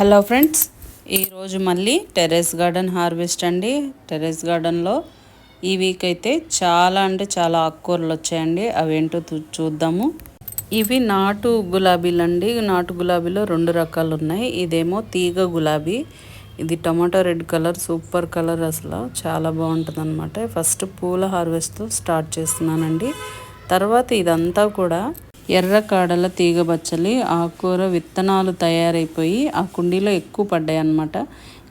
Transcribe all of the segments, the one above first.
Hello friends ఈరోజు మళ్ళీ terrace garden harvest అండి. టెర్రస్ గార్డెన్లో ఈ వీక్ అయితే చాలా అంటే చాలా ఆకుకూరలు వచ్చాయండి. అవేంటో చూ- చూద్దాము. ఇవి నాటు గులాబీలు అండి. నాటు గులాబీలో రెండు రకాలు ఉన్నాయి. ఇదేమో తీగ గులాబీ. ఇది tomato red colour super colour అసలు. చాలా బాగుంటుంది అనమాట ఫస్ట్ పూల హార్వెస్ట్తో స్టార్ట్ చేస్తున్నానండి. తర్వాత ఇదంతా కూడా ఎర్రకాడల తీగబచ్చలి తీగ బచ్చలి ఆకుకూర విత్తనాలు తయారైపోయి ఆ కుండీలో ఎక్కువ పడ్డాయి అన్నమాట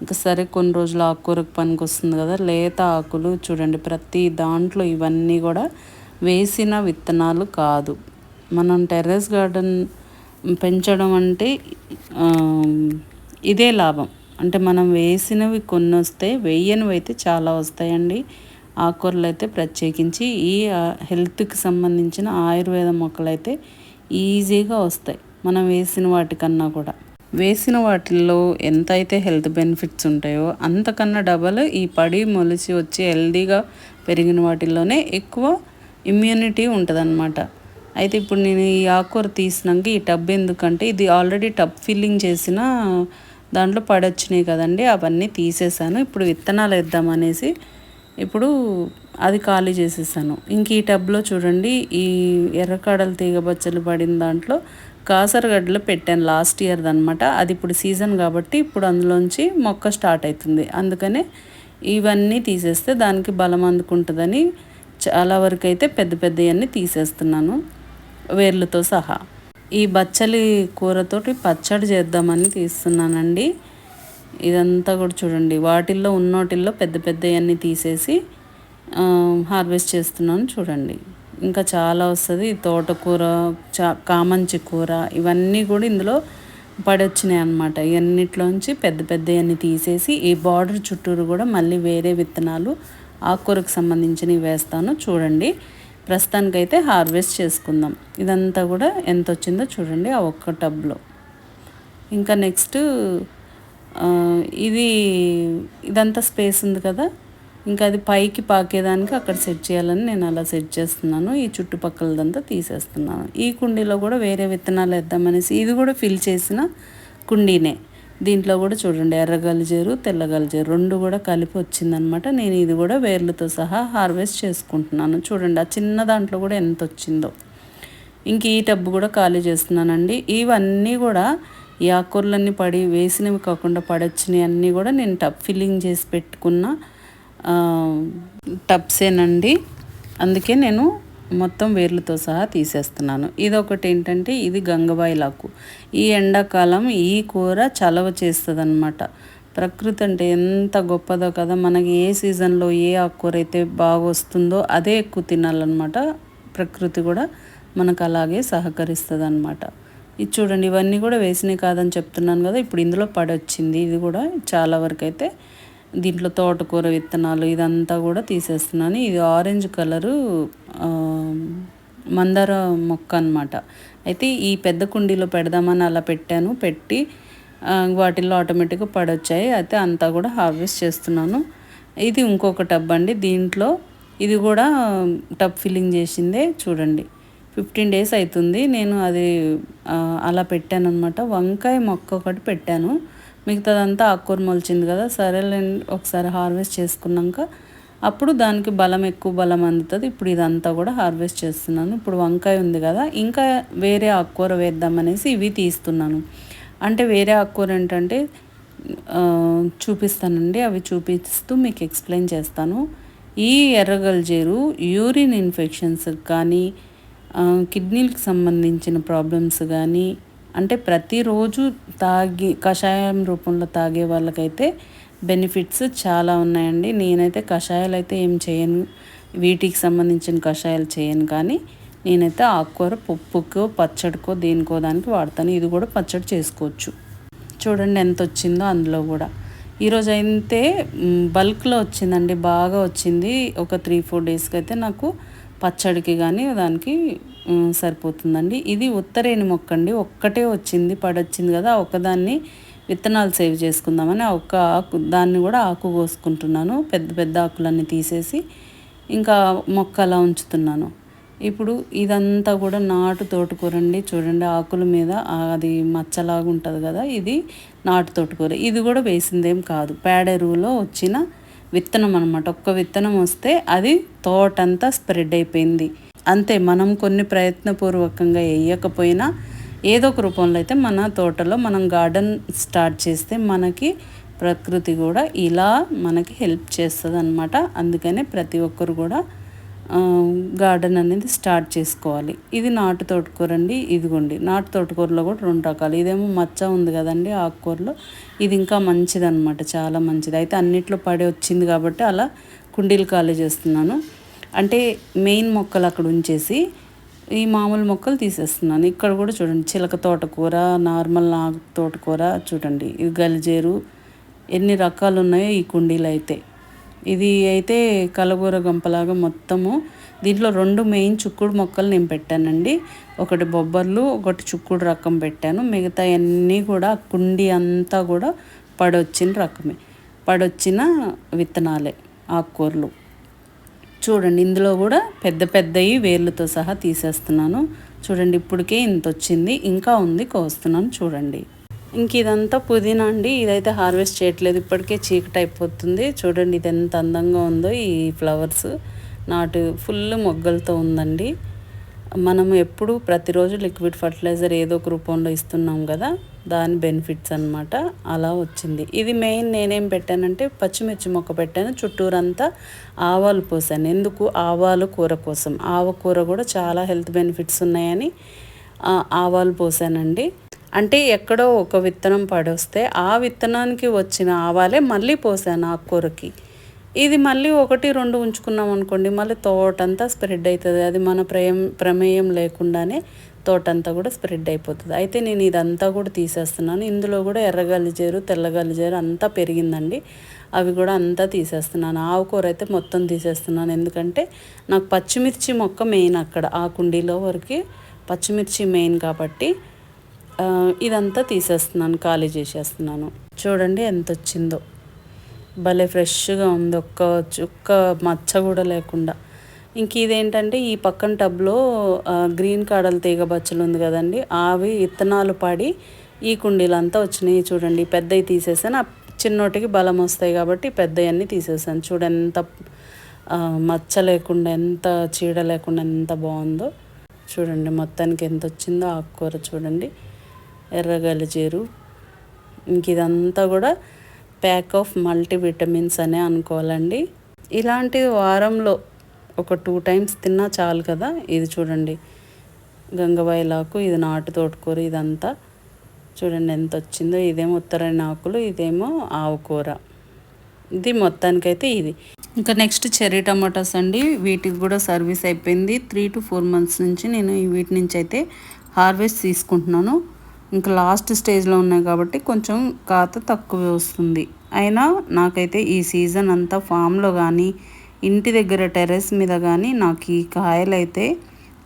ఇంకా సరే కొన్ని రోజులు ఆకుకూరకు పనికి వస్తుంది కదా లేత ఆకులు చూడండి. ప్రతి దాంట్లో ఇవన్నీ కూడా వేసిన విత్తనాలు కాదు. మనం టెర్రస్ గార్డెన్ పెంచడం అంటే ఇదే లాభం. అంటే మనం వేసినవి కొన్ని వస్తాయి వేయనివి అయితే చాలా వస్తాయండి. ఆకుకూరలు అయితే ప్రత్యేకించి ఈ హెల్త్కి సంబంధించిన ఆయుర్వేద మొక్కలు అయితే ఈజీగా వస్తాయి. మనం వేసిన వాటికన్నా కూడా. వేసిన వాటిల్లో ఎంత అయితే హెల్త్ బెనిఫిట్స్ ఉంటాయో అంతకన్నా డబల్ ఈ పడి మొలిచి వచ్చి హెల్దీగా పెరిగిన వాటిల్లోనే ఎక్కువ ఇమ్యూనిటీ ఉంటుందన్నమాట. అయితే ఇప్పుడు నేను ఈ ఆకుకూర తీసినాక ఈ టబ్ ఎందుకంటే ఇది ఆల్రెడీ టబ్ ఫిల్లింగ్ చేసిన దాంట్లో పడొచ్చినాయి కదండి అవన్నీ తీసేసాను. ఇప్పుడు విత్తనాలు వేద్దామనేసి ఇప్పుడు అది ఖాళీ చేసేసాను. ఇంక ఈ టబ్లో చూడండి ఈ ఎర్రకాడలు తీగ బచ్చలు పడిన దాంట్లో కాసరగడ్డలు పెట్టాను లాస్ట్ ఇయర్ అనమాట అది ఇప్పుడు సీజన్ కాబట్టి ఇప్పుడు అందులోంచి మొక్క స్టార్ట్ అవుతుంది అందుకనే ఇవన్నీ తీసేస్తే దానికి బలం అందుకుంటుందని చాలా వరకు అయితే పెద్ద పెద్దవన్నీ తీసేస్తున్నాను వేర్లతో సహా. ఈ బచ్చలి కూరతోటి పచ్చడి చేద్దామని తీస్తున్నానండి. ఇదంతా కూడా చూడండి. వాటిల్లో ఉన్నోటిల్లో పెద్ద పెద్దవన్నీ తీసేసి హార్వెస్ట్ చేస్తున్నాను చూడండి. ఇంకా చాలా వస్తుంది. తోటకూర చా కామంచి కూర ఇవన్నీ కూడా ఇందులో పడొచ్చినాయి అనమాట ఇవన్నిట్లోంచి పెద్ద పెద్దవన్నీ తీసేసి ఈ బార్డర్ చుట్టూరు కూడా మళ్ళీ వేరే విత్తనాలు ఆకుకూరకు సంబంధించినవి వేస్తాను చూడండి. ప్రస్తుతానికైతే హార్వెస్ట్ చేసుకుందాం. ఇదంతా కూడా ఎంత వచ్చిందో చూడండి ఆ ఒక్క టబ్లో. ఇంకా నెక్స్ట్ ఇది ఇదంతా స్పేస్ ఉంది కదా. ఇంకా అది పైకి పాకేదానికి అక్కడ సెట్ చేయాలని నేను అలా సెట్ చేస్తున్నాను. ఈ చుట్టుపక్కలదంతా తీసేస్తున్నాను. ఈ కుండీలో కూడా వేరే విత్తనాలు వేద్దామనేసి ఇది కూడా ఫిల్ చేసిన కుండీనే. దీంట్లో కూడా చూడండి ఎర్ర తెల్లగలిజేరు తెల్ల రెండు కూడా కలిపి వచ్చిందనమాట. నేను ఇది కూడా వేర్లతో సహా హార్వెస్ట్ చేసుకుంటున్నాను. చూడండి ఆ చిన్న దాంట్లో కూడా ఎంత వచ్చిందో. ఇంక ఈ టబ్బు కూడా ఖాళీ చేస్తున్నానండి. ఇవన్నీ కూడా ఈ ఆకుకూరలన్నీ పడి వేసినవి కాకుండా పడొచ్చినవి అన్నీ కూడా నేను టబ్ ఫిల్లింగ్ చేసి పెట్టుకున్న టబ్సేనండి. అందుకే నేను మొత్తం వేర్లతో సహా తీసేస్తున్నాను. ఇదొకటి ఏంటంటే ఇది గంగబాయిలాకు ఈ ఎండాకాలం ఈ కూర చలవ చేస్తుంది అనమాట ప్రకృతి అంటే ఎంత గొప్పదో కదా మనకి ఏ సీజన్లో ఏ ఆకుకూర అయితే బాగా వస్తుందో అదే ఎక్కువ తినాలన్నమాట. ప్రకృతి కూడా మనకు అలాగే సహకరిస్తుంది అనమాట ఇది చూడండి ఇవన్నీ కూడా వేసినవి కాదని చెప్తున్నాను కదా ఇప్పుడు ఇందులో పడొచ్చింది. ఇది కూడా చాలా వరకు అయితే దీంట్లో తోటకూర విత్తనాలు ఇదంతా కూడా తీసేస్తున్నాను. ఇది ఆరెంజ్ కలరు మందార మొక్క అన్నమాట. అయితే ఈ పెద్ద కుండీలో పెడదామని అలా పెట్టాను పెట్టి వాటిల్లో ఆటోమేటిక్గా పడొచ్చాయి. అయితే అంతా కూడా హార్వెస్ట్ చేస్తున్నాను. ఇది ఇంకొక టబ్ అండి. దీంట్లో ఇది కూడా టబ్ ఫిల్లింగ్ చేసిందే చూడండి. ఫిఫ్టీన్ డేస్ అవుతుంది. నేను అది అలా పెట్టాను అనమాట వంకాయ మొక్క ఒకటి పెట్టాను. మిగతాదంతా ఆకుకూర మొలిచింది కదా సరేలేండి ఒకసారి హార్వెస్ట్ చేసుకున్నాక అప్పుడు దానికి బలం ఎక్కువ బలం అందుతుంది. ఇప్పుడు ఇదంతా కూడా హార్వెస్ట్ చేస్తున్నాను. ఇప్పుడు వంకాయ ఉంది కదా ఇంకా వేరే ఆకుకూర వేద్దామనేసి ఇవి తీస్తున్నాను. అంటే వేరే ఆకుకూర ఏంటంటే చూపిస్తానండి. అవి చూపిస్తూ మీకు ఎక్స్ప్లెయిన్ చేస్తాను. ఈ ఎర్రగల్జేరు యూరిన్ ఇన్ఫెక్షన్స్ కానీ కిడ్నీలకు సంబంధించిన ప్రాబ్లమ్స్ కానీ అంటే ప్రతిరోజు తాగి కషాయం రూపంలో తాగే వాళ్ళకైతే బెనిఫిట్స్ చాలా ఉన్నాయండి. నేనైతే కషాయాలు అయితే ఏం చేయను. వీటికి సంబంధించిన కషాయాలు చేయను కానీ నేనైతే ఆకుకూర పప్పుకో పచ్చడికో దేనికో దానికి వాడతాను. ఇది కూడా పచ్చడి చేసుకోవచ్చు. చూడండి ఎంత వచ్చిందో అందులో కూడా. ఈరోజు అయితే బల్క్లో వచ్చిందండి బాగా వచ్చింది. ఒక త్రీ ఫోర్ డేస్కి అయితే నాకు పచ్చడికి కానీ దానికి సరిపోతుందండి. ఇది ఉత్తరేణి మొక్క అండి ఒక్కటే వచ్చింది పడొచ్చింది కదా ఒకదాన్ని ఒక్కదాన్ని విత్తనాలు సేవ్ చేసుకుందామని ఒక ఆకు దాన్ని కూడా ఆకు కోసుకుంటున్నాను పెద్ద పెద్ద ఆకులన్నీ తీసేసి ఇంకా మొక్క అలా ఉంచుతున్నాను. ఇప్పుడు ఇదంతా కూడా నాటు తోటకూరండి. చూడండి ఆకుల మీద అది మచ్చలాగా ఉంటుంది కదా ఇది నాటు తోటకూర. ఇది కూడా వేసిందేం కాదు. పేడ ఎరువులో వచ్చిన విత్తనం అనమాట ఒక్క విత్తనం వస్తే అది తోటంతా స్ప్రెడ్ అయిపోయింది. అంతే మనం కొన్ని ప్రయత్నపూర్వకంగా వేయకపోయినా ఏదో ఒక రూపంలో అయితే మన తోటలో మనం గార్డెన్ స్టార్ట్ చేస్తే మనకి ప్రకృతి కూడా ఇలా మనకి హెల్ప్ చేస్తుంది అనమాట అందుకనే ప్రతి ఒక్కరు కూడా గార్డెన్ అనేది స్టార్ట్ చేసుకోవాలి. ఇది నాటు తోటకూర అండి ఇదిగోండి. నాటు తోటకూరలో కూడా రెండు రకాలు. ఇదేమో మచ్చ ఉంది కదండి ఆకుకూరలో. ఇది ఇంకా మంచిదన్నమాట చాలా మంచిది. అయితే అన్నిట్లో పడి వచ్చింది కాబట్టి అలా కుండీలు ఖాళీ చేస్తున్నాను. అంటే మెయిన్ మొక్కలు అక్కడ ఉంచేసి ఈ మామూలు మొక్కలు తీసేస్తున్నాను. ఇక్కడ కూడా చూడండి చిలక తోటకూర నార్మల్ నా తోటకూర చూడండి. ఇది గలిజేరు ఎన్ని రకాలు ఉన్నాయో ఈ కుండీలు అయితే. ఇది అయితే కలగూర గంపలాగా మొత్తము. దీంట్లో రెండు మెయిన్ చుక్కుడు మొక్కలు నేను పెట్టానండి. ఒకటి బొబ్బర్లు ఒకటి చుక్కుడు రకం పెట్టాను. మిగతా అన్నీ కూడా కుండి అంతా కూడా పడొచ్చిన రకమే. పడొచ్చిన విత్తనాలే ఆకుకూరలు. చూడండి ఇందులో కూడా పెద్ద పెద్దవి వేర్లతో సహా తీసేస్తున్నాను. చూడండి ఇప్పటికే ఇంత వచ్చింది ఇంకా ఉంది కోస్తున్నాను. చూడండి. ఇంక ఇదంతా పుదీనా అండి. ఇదైతే హార్వెస్ట్ చేయట్లేదు. ఇప్పటికే చీకటి అయిపోతుంది. చూడండి ఇది ఎంత అందంగా ఉందో ఈ ఫ్లవర్స్. నాటు ఫుల్ మొగ్గలతో ఉందండి. మనం ఎప్పుడు ప్రతిరోజు లిక్విడ్ ఫర్టిలైజర్ ఏదో ఒక రూపంలో ఇస్తున్నాం కదా దాని బెనిఫిట్స్ అనమాట అలా వచ్చింది. ఇది మెయిన్ నేనేం పెట్టానంటే పచ్చిమిర్చి మొక్క పెట్టాను. చుట్టూరంతా ఆవాలు పోసాను. ఎందుకు? ఆవాలు కూర కోసం. ఆవ కూర కూడా చాలా హెల్త్ బెనిఫిట్స్ ఉన్నాయని ఆవాలు పోసానండి. అంటే ఎక్కడో ఒక విత్తనం పడొస్తే ఆ విత్తనానికి వచ్చిన ఆవాలే మళ్ళీ పోసాను ఆకుకూరకి ఇది మళ్ళీ ఒకటి రెండు ఉంచుకున్నాం అనుకోండి మళ్ళీ తోటంతా స్ప్రెడ్ అవుతుంది అది మన ప్రయం ప్రమేయం లేకుండానే తోటంతా కూడా స్ప్రెడ్ అయిపోతుంది. అయితే నేను ఇదంతా కూడా తీసేస్తున్నాను. ఇందులో కూడా ఎర్రగలిజేరు తెల్లగలిజేరు అంతా పెరిగిందండి. అవి కూడా అంతా తీసేస్తున్నాను. ఆకుకూర అయితే మొత్తం తీసేస్తున్నాను. ఎందుకంటే నాకు పచ్చిమిర్చి మొక్క మెయిన్ అక్కడ ఆ కుండీలో వరకు పచ్చిమిర్చి మెయిన్ కాబట్టి ఇదంతా తీసేస్తున్నాను ఖాళీ చేసేస్తున్నాను. చూడండి ఎంత వచ్చిందో భలే ఫ్రెష్గా ఉంది ఒక్క చుక్క మచ్చ కూడా లేకుండా. ఇంక ఇదేంటంటే ఈ పక్కన టబ్లో గ్రీన్ కాడల తీగ బచ్చలు ఉంది కదండి అవి విత్తనాలు పడి ఈ కుండీలంతా వచ్చినాయి చూడండి. పెద్దవి తీసేసాను చిన్నోటికి బలం వస్తాయి కాబట్టి పెద్దవన్నీ తీసేసాను. చూడ ఎంత మచ్చ లేకుండా ఎంత చీడ లేకుండా ఎంత బాగుందో. చూడండి మొత్తానికి ఎంత వచ్చిందో ఆకుకూర చూడండి. ఎర్రగలిజేరు ఇంక ఇదంతా కూడా ప్యాక్ ఆఫ్ మల్టీవిటమిన్స్ అనే అనుకోవాలండి. ఇలాంటి వారంలో ఒక టూ టైమ్స్ తిన్నా చాలు కదా ఇది చూడండి. గంగవాయిలాకు ఇది నాటు తోటకూర ఇదంతా. చూడండి ఎంత వచ్చిందో ఇదేమో ఉత్తరాయణ ఆకులు ఇదేమో ఆవుకూర ఇది మొత్తానికైతే ఇది. ఇంకా నెక్స్ట్ చెర్రీ టమాటాస్ అండి. వీటికి కూడా సర్వీస్ అయిపోయింది. త్రీ టు ఫోర్ మంత్స్ నుంచి నేను వీటి నుంచి అయితే హార్వెస్ట్ తీసుకుంటున్నాను. ఇంకా లాస్ట్ స్టేజ్లో ఉన్నాయి కాబట్టి కొంచెం కాత తక్కువ వస్తుంది. అయినా నాకైతే ఈ సీజన్ అంతా ఫామ్లో కానీ ఇంటి దగ్గర టెర్రస్ మీద కానీ నాకు ఈ కాయలు అయితే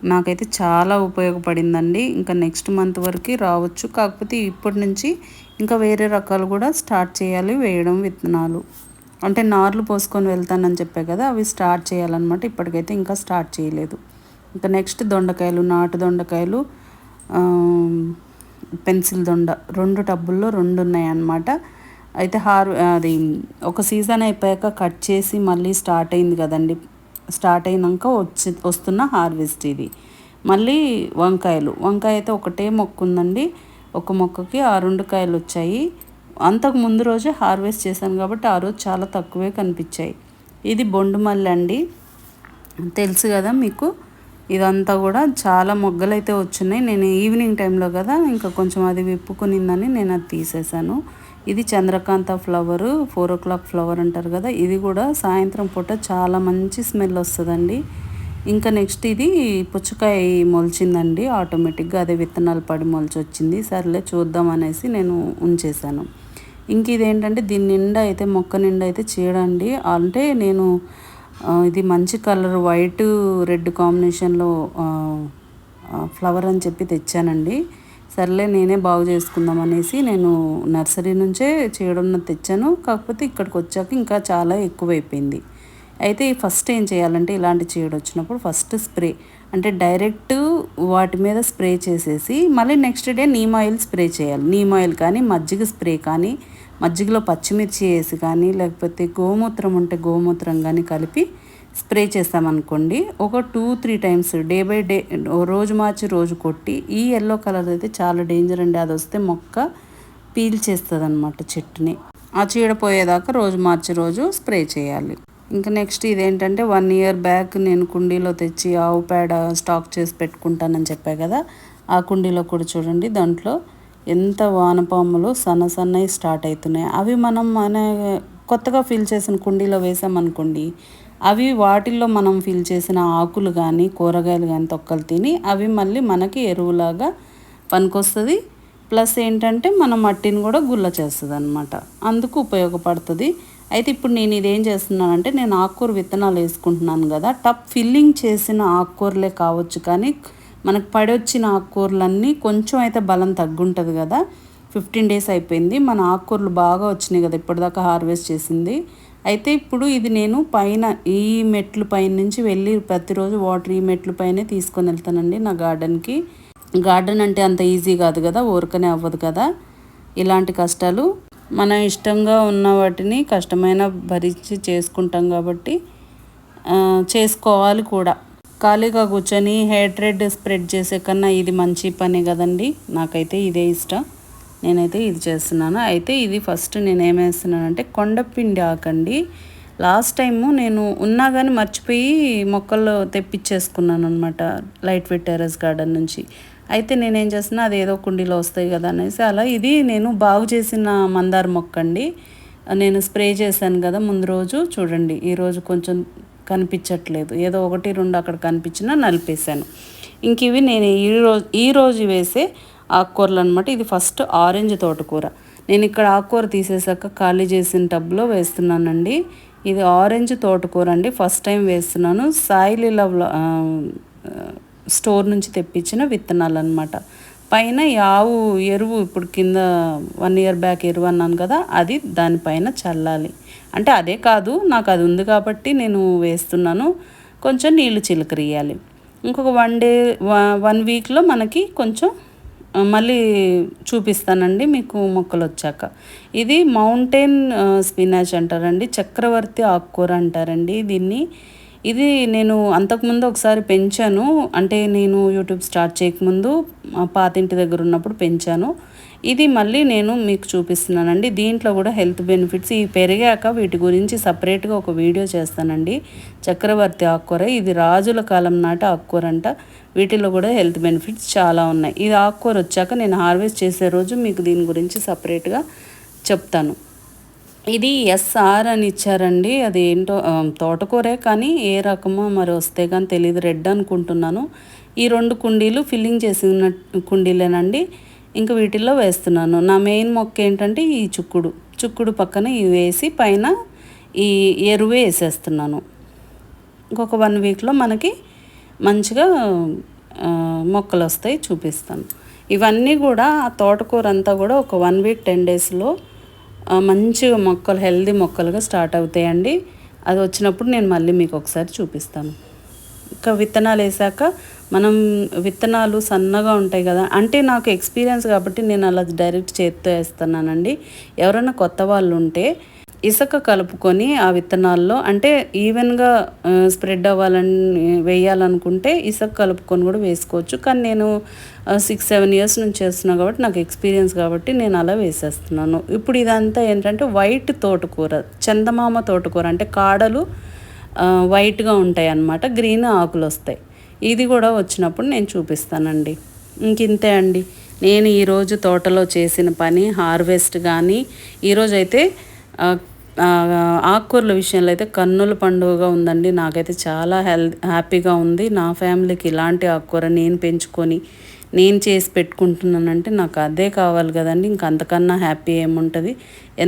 నాకైతే చాలా ఉపయోగపడిందండి. ఇంకా నెక్స్ట్ మంత్ వరకు రావచ్చు. కాకపోతే ఇప్పటి నుంచి ఇంకా వేరే రకాలు కూడా స్టార్ట్ చేయాలి వేయడం విత్తనాలు. అంటే నార్లు పోసుకొని వెళ్తానని చెప్పే కదా అవి స్టార్ట్ చేయాలన్నమాట. ఇప్పటికైతే ఇంకా స్టార్ట్ చేయలేదు. ఇంకా నెక్స్ట్ దొండకాయలు నాటు దొండకాయలు పెన్సిల్ దొండ రెండు టబ్బుల్లో రెండు ఉన్నాయి అన్నమాట అయితే హార్ అది ఒక సీజన్ అయిపోయాక కట్ చేసి మళ్ళీ స్టార్ట్ అయింది కదండి. స్టార్ట్ అయినాక వచ్చి వస్తున్న హార్వెస్ట్ ఇది. మళ్ళీ వంకాయలు వంకాయ అయితే ఒకటే మొక్క ఉందండి. ఒక మొక్కకి ఆ రెండు కాయలు వచ్చాయి. అంతకు ముందు రోజే హార్వెస్ట్ చేశాను కాబట్టి ఆ రోజు చాలా తక్కువే కనిపించాయి. ఇది బొండు మల్లి అండి. తెలుసు కదా మీకు? ఇదంతా కూడా చాలా మొగ్గలు అయితే వచ్చినాయి. నేను ఈవినింగ్ టైంలో కదా ఇంకా కొంచెం అది విప్పుకునిందని నేను అది తీసేసాను ఇది చంద్రకాంత flower four o'clock flower అంటారు కదా ఇది కూడా సాయంత్రం పూట చాలా మంచి స్మెల్ వస్తుందండి. ఇంకా నెక్స్ట్ ఇది పుచ్చకాయ మొలిచిందండి ఆటోమేటిక్గా అదే విత్తనాలు పడి మొలిచి వచ్చింది సర్లే చూద్దాం అనేసి నేను ఉంచేసాను ఇంక ఇదేంటంటే దీని నిండా అయితే మొక్క నిండా అయితే చీడండి అంటే నేను ఇది మంచి కలర్ వైట్ రెడ్ కాంబినేషన్లో ఫ్లవర్ అని చెప్పి తెచ్చానండి. సర్లే నేనే బాగు చేసుకుందాం అనేసి నేను నర్సరీ నుంచే చేయడం తెచ్చాను. కాకపోతే ఇక్కడికి వచ్చాక ఇంకా చాలా ఎక్కువైపోయింది. అయితే ఫస్ట్ ఏం చేయాలంటే ఇలాంటి చీడ వచ్చినప్పుడు ఫస్ట్ స్ప్రే అంటే డైరెక్ట్ వాటి మీద స్ప్రే చేసేసి మళ్ళీ next day neem oil spray చేయాలి. నీమ్ ఆయిల్ కానీ మజ్జిగ స్ప్రే కానీ మజ్జిగలో పచ్చిమిర్చి వేసి కానీ లేకపోతే గోమూత్రం ఉంటే గోమూత్రం కానీ కలిపి స్ప్రే చేస్తామనుకోండి. ఒక two three times day by day రోజు మార్చి రోజు కొట్టి ఈ ఎల్లో కలర్ అయితే చాలా డేంజర్ అండి. అది వస్తే మొక్క పీల్ చేస్తుంది అనమాట చెట్టుని. ఆ చీడ పోయేదాకా రోజు మార్చి రోజు స్ప్రే చేయాలి. ఇంకా నెక్స్ట్ ఇదేంటంటే వన్ ఇయర్ బ్యాక్ నేను కుండీలో తెచ్చి ఆవు పేడ స్టాక్ చేసి పెట్టుకుంటానని చెప్పా కదా ఆ కుండీలో కూడా చూడండి. దాంట్లో ఎంత వానపాములు సన్న సన్నవి స్టార్ట్ అవుతున్నాయి అవి మనం మన కొత్తగా ఫిల్ చేసిన కుండీలో వేసామనుకోండి అవి వాటిల్లో మనం ఫిల్ చేసిన ఆకులు కానీ కూరగాయలు కానీ తొక్కలు తిని అవి మళ్ళీ మనకి ఎరువులాగా పనికొస్తుంది. ప్లస్ ఏంటంటే మన మట్టిని కూడా గుల్ల చేస్తుంది అనమాట అందుకు ఉపయోగపడుతుంది. అయితే ఇప్పుడు నేను ఇదేం చేస్తున్నానంటే నేను ఆకుకూర విత్తనాలు వేసుకుంటున్నాను కదా టప్ ఫిల్లింగ్ చేసిన ఆకుకూరలే కావచ్చు కానీ మనకు పడొచ్చిన ఆకుకూరలన్నీ కొంచెం అయితే బలం తగ్గుంటుంది కదా. ఫిఫ్టీన్ డేస్ అయిపోయింది. మన ఆకుకూరలు బాగా వచ్చినాయి కదా. ఇప్పటిదాకా హార్వెస్ట్ చేసింది. అయితే ఇప్పుడు ఇది నేను పైన ఈ మెట్లు పైన నుంచి వెళ్ళి ప్రతిరోజు వాటర్ ఈ మెట్లు పైనే తీసుకొని వెళ్తానండి నా గార్డెన్కి. గార్డెన్ అంటే అంత ఈజీ కాదు కదా. ఊరకనే అవ్వదు కదా. ఇలాంటి కష్టాలు మన ఇష్టంగా ఉన్న వాటిని కష్టమైన భరించి చేసుకుంటాం కాబట్టి చేసుకోవాలి కూడా. ఖాళీగా కూర్చొని హెయిర్ స్ప్రెడ్ చేసే కన్నా ఇది మంచి పని కదండి. నాకైతే ఇదే ఇష్టం. నేనైతే ఇది చేస్తున్నాను. అయితే ఇది ఫస్ట్ నేను ఏమేస్తున్నానంటే కొండపిండి ఆకండి. లాస్ట్ టైము నేను ఉన్నా కానీ మర్చిపోయి మొక్కలు తెప్పించేసుకున్నాను అనమాట లైట్ వెయిట్ టెరస్ గార్డెన్ నుంచి. అయితే నేనేం చేస్తున్నా అది ఏదో కుండీలో వస్తాయి కదా అనేసి అలా ఇది నేను బాగు చేసిన మందార మొక్క అండి నేను స్ప్రే చేశాను కదా ముందు రోజు. చూడండి ఈరోజు కొంచెం కనిపించట్లేదు. ఏదో ఒకటి రెండు అక్కడ కనిపించినా నలిపేశాను. ఇంక ఇవి నేను ఈరోజు ఈరోజు వేసే ఆకుకూరలు అనమాట ఇది ఫస్ట్ ఆరెంజ్ తోటకూర. నేను ఇక్కడ ఆకుకూర తీసేసాక ఖాళీ చేసిన టబ్లో వేస్తున్నానండి. ఇది ఆరెంజ్ తోటకూర అండి. ఫస్ట్ టైం వేస్తున్నాను. సాయిల్ లవ్ స్టోర్ నుంచి తెప్పించిన విత్తనాలు అనమాట పైన ఆవు ఎరువు ఇప్పుడు కింద వన్ ఇయర్ బ్యాక్ ఎరువు అన్నాను కదా అది దానిపైన చల్లాలి. అంటే అదే కాదు నాకు అది ఉంది కాబట్టి నేను వేస్తున్నాను. కొంచెం నీళ్ళు చిలకరియాలి ఇంకొక వన్ డే వన్ వీక్లో మనకి కొంచెం మళ్ళీ చూపిస్తానండి మీకు మొక్కలు వచ్చాక ఇది మౌంటైన్ స్పినాచ్ అంటారండి చక్రవర్తి ఆకుకూర అంటారండి దీన్ని. ఇది నేను అంతకుముందు ఒకసారి పెంచాను. అంటే నేను యూట్యూబ్ స్టార్ట్ చేయకముందు పాతింటి దగ్గర ఉన్నప్పుడు పెంచాను. ఇది మళ్ళీ నేను మీకు చూపిస్తున్నానండి. దీంట్లో కూడా హెల్త్ బెనిఫిట్స్ ఇవి పెరిగాక వీటి గురించి సపరేట్గా ఒక వీడియో చేస్తానండి. చక్రవర్తి ఆకుకూర ఇది రాజుల కాలం నాటి ఆకుకూర అంట వీటిలో కూడా హెల్త్ బెనిఫిట్స్ చాలా ఉన్నాయి. ఇది ఆకుకూర వచ్చాక నేను హార్వెస్ట్ చేసే రోజు మీకు దీని గురించి సపరేట్గా చెప్తాను. ఇది ఎస్ఆర్ అని ఇచ్చారండి. అది ఏంటో తోటకూరే కానీ ఏ రకమో మరి వస్తే కానీ తెలియదు రెడ్ అనుకుంటున్నాను. ఈ రెండు కుండీలు ఫిల్లింగ్ చేసిన కుండీలేనండి. ఇంకా వీటిల్లో వేస్తున్నాను. నా మెయిన్ మొక్క ఏంటంటే ఈ చుక్కుడు. చుక్కుడు పక్కన ఇవి వేసి పైన ఈ ఎరువే వేసేస్తున్నాను. ఇంకొక వన్ వీక్లో మనకి మంచిగా మొక్కలు వస్తాయి చూపిస్తాను. ఇవన్నీ కూడా ఆ తోటకూర అంతా కూడా ఒక వన్ వీక్ టెన్ డేస్లో మంచిగా మొక్కలు హెల్దీ మొక్కలుగా స్టార్ట్ అవుతాయండి. అది వచ్చినప్పుడు నేను మళ్ళీ మీకు ఒకసారి చూపిస్తాను. ఇంకా విత్తనాలు వేసాక మనం విత్తనాలు సన్నగా ఉంటాయి కదా. అంటే నాకు ఎక్స్పీరియన్స్ కాబట్టి నేను అలా డైరెక్ట్ చేత్తో వేస్తున్నానండి ఎవరైనా కొత్త వాళ్ళు ఉంటే ఇసుక కలుపుకొని ఆ విత్తనాల్లో అంటే ఈవెన్గా స్ప్రెడ్ అవ్వాలని వేయాలనుకుంటే ఇసుక కలుపుకొని కూడా వేసుకోవచ్చు. కానీ నేను సిక్స్ సెవెన్ ఇయర్స్ నుంచి చేస్తున్నాను కాబట్టి నాకు ఎక్స్పీరియన్స్ కాబట్టి నేను అలా వేసేస్తున్నాను. ఇప్పుడు ఇదంతా ఏంటంటే వైట్ తోటకూర చందమామ తోటకూర అంటే కాడలు వైట్గా ఉంటాయి అన్నమాట. గ్రీన్ ఆకులు వస్తాయి ఇది కూడా వచ్చినప్పుడు నేను చూపిస్తానండి. ఇంకింతే అండి. నేను ఈరోజు తోటలో చేసిన పని హార్వెస్ట్ కానీ ఈరోజు అయితే ఆకుకూరల విషయంలో అయితే కన్నుల పండుగగా ఉందండి. నాకైతే చాలా హెల్త్ హ్యాపీగా ఉంది. నా ఫ్యామిలీకి ఇలాంటి ఆకుకూర నేను పెంచుకొని నేను చేసి పెట్టుకుంటున్నానంటే నాకు అదే కావాలి కదండి. ఇంక అంతకన్నా హ్యాపీ ఏముంటుంది.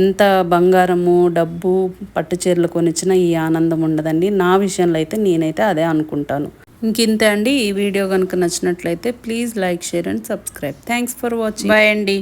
ఎంత బంగారము డబ్బు పట్టు చీరలు కొనిచ్చినా ఈ ఆనందం ఉండదండి. నా విషయంలో అయితే నేనైతే అదే అనుకుంటాను. ఇంకింతే అండి. ఈ వీడియో కనుక నచ్చినట్లయితే please like share and subscribe. Thanks for watching. Bye అండి.